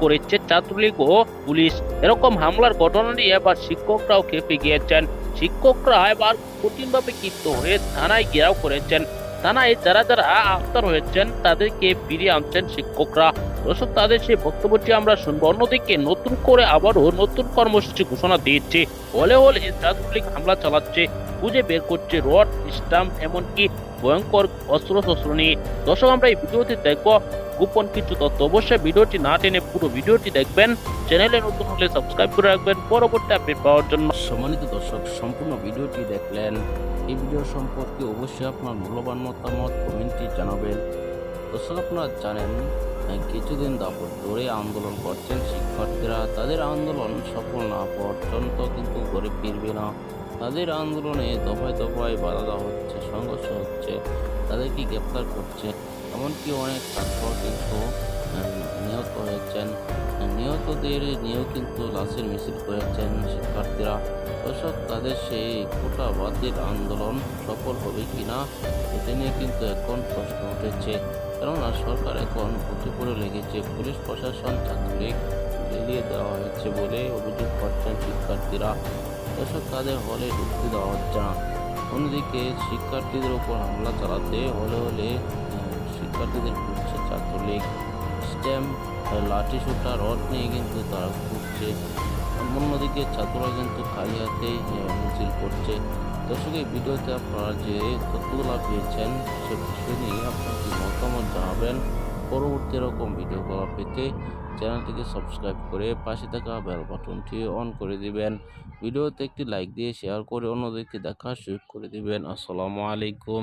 করেছে ছাত্রলীগ ও পুলিশ। এরকম হামলার ঘটনা নিয়ে এবার শিক্ষকরাও খেপে গিয়েছেন। শিক্ষকরা এবার কঠিনভাবে ক্ষিপ্ত হয়ে থানায় ঘেরাও করেছেন। থানায় যারা যারা আহত হয়েছেন তাদেরকে ফিরিয়ে আনছেন শিক্ষকরা। দর্শক তাদের সেই বক্তব্যটি আমরা শুনব। অন্যদিকে নতুন করে আবারও নতুন কর্মসূচি ঘোষণা দিয়েছে। হলে হলে ছাত্রলীগ হামলা চালাচ্ছে, খুঁজে বের করছে রড, স্টাম্প, এমনকি ভয়ঙ্কর অস্ত্র শস্ত্র নিয়ে। দর্শক, আমরা এই ভিডিওতে দেখব। গোপন কিছু তথ্য অবশ্যই ভিডিওটি না টেনে পুরো ভিডিওটি দেখবেন। চ্যানেলে নতুন হলে সাবস্ক্রাইব করে রাখবেন পরবর্তী আপডেট পাওয়ার জন্য। সম্মানিত দর্শক, সম্পূর্ণ ভিডিওটি দেখলেন। এই ভিডিও সম্পর্কে অবশ্যই আপনার মূল্যবান মতামত কমেন্টে জানাবেন। দর্শক, আপনারা জানেন কিছুদিন যাবত ধরে আন্দোলন করছেন, শিক্ষার্থীরা তাদের আন্দোলন সফল না পর্যন্ত কিন্তু ঘরে ফিরবে না তাদের আন্দোলনে দফায় দফায় বাধা দেওয়া হচ্ছে, সংঘর্ষ হচ্ছে, তাদেরকে গ্রেপ্তার করছে। এমনকি অনেক ছাত্র কিন্তু নিহত হয়েছেন। নিহতদের নিয়েও কিন্তু লাশের মিছিল করেছেন শিক্ষার্থীরা। দর্শক তাদের সেই কোটা আন্দোলন সফল হবে কিনা এটা নিয়ে কিন্তু এখন প্রশ্ন উঠেছে। কেননা সরকার এখন পড়ে লেগেছে, পুলিশ প্রশাসন ছাত্রলীগ লেলিয়ে দেওয়া হয়েছে বলে অভিযোগ করছেন শিক্ষার্থীরা। দর্শক তাদের হলে ঢুকতে দেওয়া হচ্ছে না। অন্যদিকে শিক্ষার্থীদের উপর হামলা চালাতে হলে হলে শিক্ষার্থীদের ঘুরছে ছাত্রলীগ। স্ট্যাম্প লাঠি সুটা রড নিয়ে কিন্তু তারা ঘুরছে। অন্যদিকে ছাত্ররা কিন্তু খালি হাতেই মিছিল করছে। দর্শক, এই ভিডিওতে আপনারা যে তথ্যগুলো পেয়েছেন, সে বিষয় নিয়ে আপনার কি মতামত জানাবেন, পরবর্তী এরকম ভিডিওগুলো পেতে চ্যানেলটিকে সাবস্ক্রাইব করে পাশে থাকা বেল বাটনটি অন করে দিবেন। ভিডিওতে একটি লাইক দিয়ে শেয়ার করে অন্যদেরকে দেখার সুযোগ করে দিবেন। আসসালামু আলাইকুম।